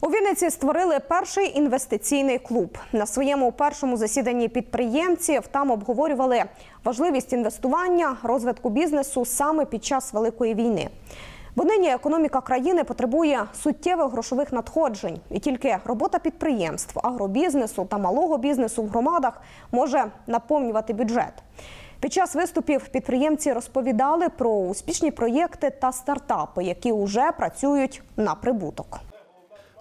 У Вінниці створили перший інвестиційний клуб. На своєму першому засіданні підприємців там обговорювали важливість інвестування, розвитку бізнесу саме під час великої війни. Бо нині економіка країни потребує суттєвих грошових надходжень, і тільки робота підприємств, агробізнесу та малого бізнесу в громадах може наповнювати бюджет. Під час виступів підприємці розповідали про успішні проєкти та стартапи, які вже працюють на прибуток.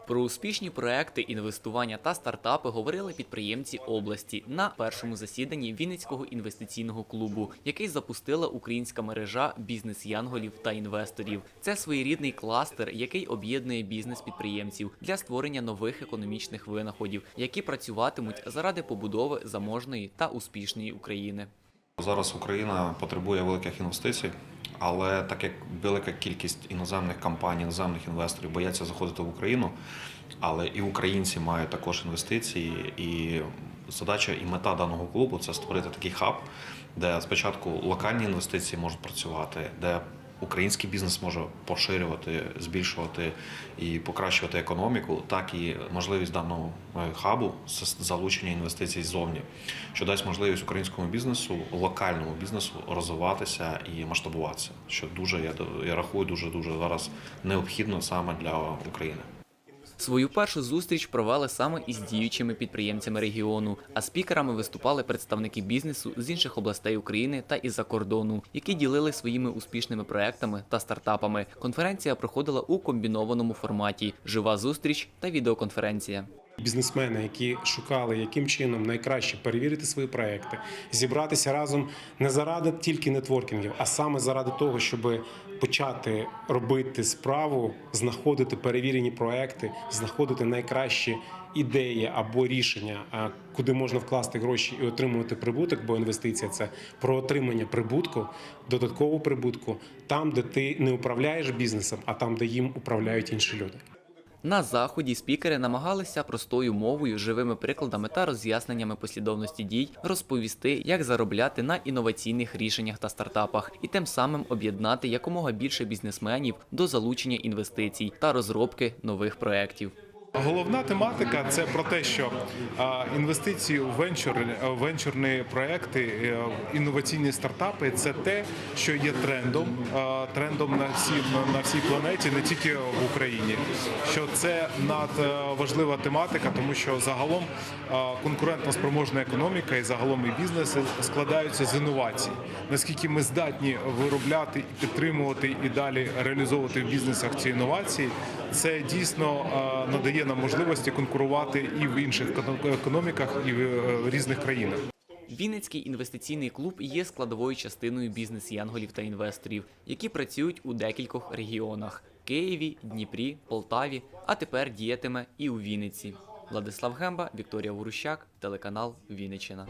Про успішні проекти, інвестування та стартапи говорили підприємці області на першому засіданні Вінницького інвестиційного клубу, який запустила українська мережа бізнес-янголів та інвесторів. Це своєрідний кластер, який об'єднує бізнес-підприємців для створення нових економічних винаходів, які працюватимуть заради побудови заможної та успішної України. Зараз Україна потребує великих інвестицій, але так як велика кількість іноземних компаній, іноземних інвесторів бояться заходити в Україну, але і українці мають також інвестиції. І задача і мета даного клубу це створити такий хаб, де спочатку локальні інвестиції можуть працювати, де український бізнес може поширювати, збільшувати і покращувати економіку, так і можливість даного е, хабу залучення інвестицій ззовні, що дасть можливість українському бізнесу, локальному бізнесу розвиватися і масштабуватися, що дуже я, я рахую дуже дуже зараз необхідно саме для України. Свою першу зустріч провели саме із діючими підприємцями регіону, а спікерами виступали представники бізнесу з інших областей України та із-за кордону, які ділили своїми успішними проектами та стартапами. Конференція проходила у комбінованому форматі: жива зустріч та відеоконференція. Бізнесмени, які шукали, яким чином найкраще перевірити свої проекти, зібратися разом не заради тільки нетворкінгів, а саме заради того, щоб почати робити справу, знаходити перевірені проекти, знаходити найкращі ідеї або рішення, куди можна вкласти гроші і отримувати прибуток, бо інвестиція це про отримання прибутку, додаткового прибутку, там, де ти не управляєш бізнесом, а там, де їм управляють інші люди. На заході спікери намагалися простою мовою, живими прикладами та роз'ясненнями послідовності дій розповісти, як заробляти на інноваційних рішеннях та стартапах, і тим самим об'єднати якомога більше бізнесменів до залучення інвестицій та розробки нових проєктів. Головна тематика це про те, що інвестиції у венчур, венчурні проекти, е, інноваційні стартапи це те, що є трендом, трендом на всій на всій планеті, не тільки в Україні. Що це надважлива тематика, тому що загалом конкурентно спроможна економіка і загалом і бізнеси складаються з інновацій. Наскільки ми здатні виробляти і підтримувати і далі реалізовувати в бізнесах ці інновації, це дійсно а, надає нам можливості конкурувати і в інших економ- економіках, і в е, різних країнах. Вінницький інвестиційний клуб є складовою частиною бізнес-янголів та інвесторів, які працюють у декількох регіонах: Києві, Дніпрі, Полтаві, а тепер діятиме і у Вінниці. Владислав Гемба, Вікторія Ворущак, телеканал Вінниччина.